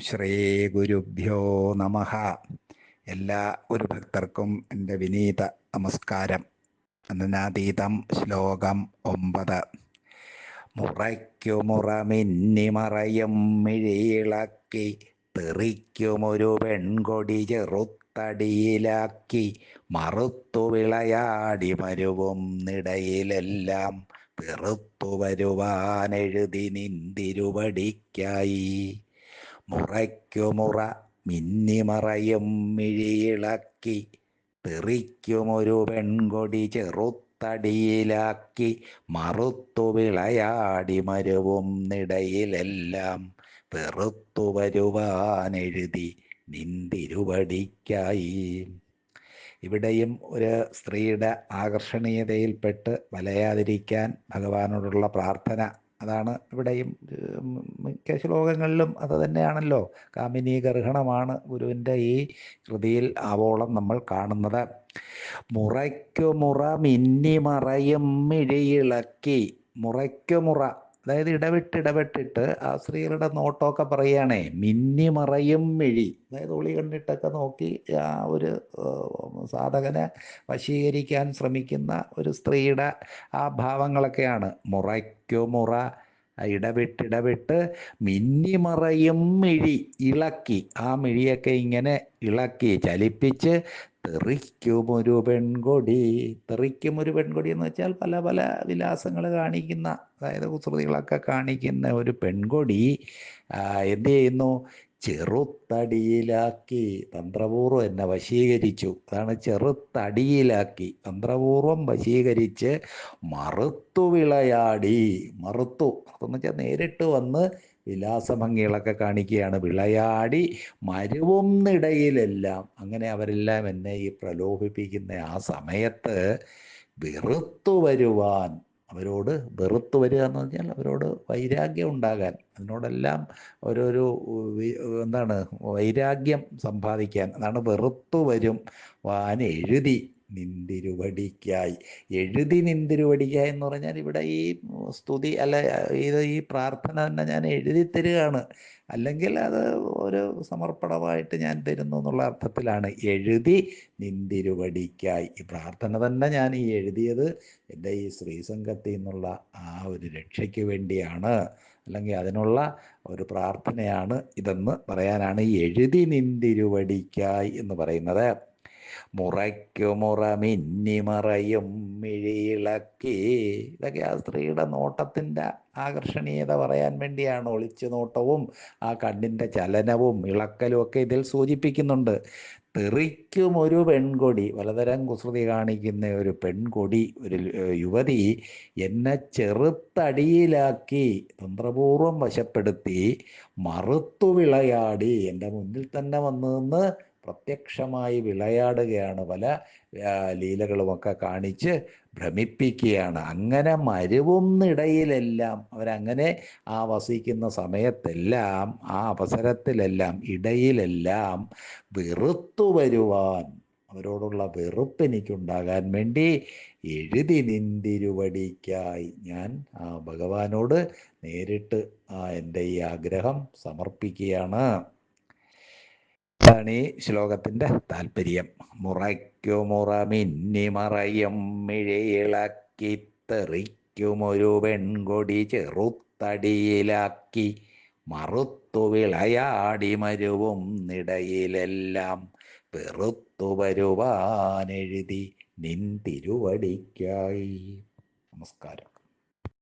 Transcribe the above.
ശ്രീ ഗുരുഭ്യോ നമ. എല്ലാ ഒരു ഭക്തർക്കും എന്റെ വിനീത നമസ്കാരം. അനനാതീതം ശ്ലോകം ഒമ്പത്. മുറയ്ക്കുമുറമിന്നി മറയും മിഴിയിളക്കി തെറിക്കുമൊരു പെൺകൊടി ചെറുത്തടിയിലാക്കി മറുത്തു വിളയാടി മരുവും നിടയിലെല്ലാം പെറുത്തു വരുവാനെഴുതി നിന്തിരുവടിക്കായി. മുറയ്ക്കുമുറ മിന്നിമറയും മിഴിയിളക്കി തെറിക്കുമൊരു പെൺകൊടി ചെറുത്തടിയിലാക്കി മറുത്തു വിളയാടി മരുവും നിടയിലെല്ലാം പെറുത്തു വരുവാനെഴുതി നിന്തിരുവടിക്കായി. ഇവിടെയും ഒരു സ്ത്രീയുടെ ആകർഷണീയതയിൽപ്പെട്ട് വലയാതിരിക്കാൻ ഭഗവാനോടുള്ള പ്രാർത്ഥന അതാണ് ഇവിടെയും മിക്ക ശ്ലോകങ്ങളിലും അത് തന്നെയാണല്ലോ. കാമിനി ഗർഹണമാണ് ഗുരുവിന്റെ ഈ കൃതിയിൽ ആവോളം നമ്മൾ കാണുന്നത്. മുറയ്ക്കു മുറ മിന്നി മറയും മിഴിയിളക്കി മുറയ്ക്കു മുറ അതായത് ഇടവിട്ട് ഇടവിട്ടിട്ട് ആ സ്ത്രീകളുടെ നോട്ടമൊക്കെ പറയുകയാണേ മിന്നി മറയും മിഴി. അതായത് ഒളി കണ്ടിട്ടൊക്കെ നോക്കി ആ ഒരു സാധകനെ വശീകരിക്കാൻ ശ്രമിക്കുന്ന ഒരു സ്ത്രീയുടെ ആ ഭാവങ്ങളൊക്കെയാണ്. മുറയ്ക്കു മുറ ഇടവിട്ടിടവിട്ട് മിന്നിമറയും മിഴി ഇളക്കി. ആ മിഴിയൊക്കെ ഇങ്ങനെ ഇളക്കി ചലിപ്പിച്ച് തെറിക്കുമൊരു പെൺകൊടി. തെറിക്കുമൊരു പെൺകൊടി എന്ന് വെച്ചാൽ പല പല വിലാസങ്ങൾ കാണിക്കുന്ന അതായത് കുസൃതികളൊക്കെ കാണിക്കുന്ന ഒരു പെൺകൊടി എന്ത് ചെയ്യുന്നു? ചെറുത്തടിയിലാക്കി തന്ത്രപൂർവം എന്നെ വശീകരിച്ചു. അതാണ് ചെറുത്തടിയിലാക്കി തന്ത്രപൂർവം വശീകരിച്ച് മറുത്തു വിളയാടി. മറുത്തു. എന്ന് വെച്ചാൽ നേരിട്ട് വന്ന് വിലാസഭംഗികളൊക്കെ കാണിക്കുകയാണ്. വിളയാടി മരുവുന്നിടയിലെല്ലാം അങ്ങനെ അവരെല്ലാം എന്നെ ഈ പ്രലോഭിപ്പിക്കുന്ന ആ സമയത്ത് വെറുത്തു വരുവാൻ അവരോട് വെറുത്ത് വരിക എന്ന് പറഞ്ഞാൽ അവരോട് വൈരാഗ്യം ഉണ്ടാകാൻ അതിനോടെല്ലാം ഓരോരു എന്താണ് വൈരാഗ്യം സമ്പാദിക്കാൻ അതാണ് വെറുത്തു വരും വാൻ എഴുതി നിന്തിരുവടിക്കായി. എഴുതി നിന്തിരുവടിക്കായി എന്ന് പറഞ്ഞാൽ ഇവിടെ ഈ സ്തുതി അല്ല ഇത് ഈ പ്രാർത്ഥന തന്നെ ഞാൻ എഴുതി തരികയാണ്. അല്ലെങ്കിൽ അത് ഒരു സമർപ്പണമായിട്ട് ഞാൻ തരുന്നു എന്നുള്ള അർത്ഥത്തിലാണ്. എഴുതി നിന്തിരുവടിക്കായി. ഈ പ്രാർത്ഥന തന്നെ ഞാൻ ഈ എഴുതിയത് എന്റെ ഈ ശ്രീസംഘത്തിൽ നിന്നുള്ള ആ ഒരു രക്ഷയ്ക്ക് വേണ്ടിയാണ്. അല്ലെങ്കിൽ അതിനുള്ള ഒരു പ്രാർത്ഥനയാണ് ഇതെന്ന് പറയാനാണ് ഈ എഴുതി നിന്തിരുവടിക്കായി എന്ന് പറയുന്നത്. മുറയ്ക്കു മുറ മിന്നിമറയും മിഴിയിളക്കി. ഇതൊക്കെ ആ സ്ത്രീയുടെ നോട്ടത്തിന്റെ ആകർഷണീയത പറയാൻ വേണ്ടിയാണ് ഒളിച്ചു നോട്ടവും ആ കണ്ണിന്റെ ചലനവും ഇളക്കലും ഒക്കെ ഇതിൽ സൂചിപ്പിക്കുന്നുണ്ട്. തെറിക്കും ഒരു പെൺകൊടി പലതരം കുസൃതി കാണിക്കുന്ന ഒരു പെൺകൊടി ഒരു യുവതി എന്നെ ചെറുത്തടിയിലാക്കി തന്ത്രപൂർവം വശപ്പെടുത്തി മറുത്തു വിളയാടി എന്റെ മുന്നിൽ തന്നെ വന്നു നിന്ന് പ്രത്യക്ഷമായി വിളയാടുകയാണ് പല ലീലകളുമൊക്കെ കാണിച്ച് ഭ്രമിപ്പിക്കുകയാണ്. അങ്ങനെ മരുവുന്നിടയിലെല്ലാം അവരങ്ങനെ ആ വസിക്കുന്ന സമയത്തെല്ലാം ആ അവസരത്തിലെല്ലാം ഇടയിലെല്ലാം വെറുത്തു വരുവാൻ അവരോടുള്ള വെറുപ്പ് എനിക്കുണ്ടാകാൻ വേണ്ടി എഴുതി നിന്തിരുവടിക്കായി ഞാൻ ആ ഭഗവാനോട് നേരിട്ട് ആ എന്റെ ഈ ആഗ്രഹം സമർപ്പിക്കുകയാണ്. അതാണ് ഈ ശ്ലോകത്തിന്റെ താല്പര്യം. മുറയ്ക്കു മുറ മിന്നി മറയും മിഴയിളക്കി തെറിക്കുമൊരു പെൺകൊടി ചെറുത്തടിയിലാക്കി മറുത്തു വിളയാടി മരുവും നിടയിലെല്ലാം വെറുത്തു വരുവാനെഴുതി നിൻ തിരുവടിക്കായി. നമസ്കാരം.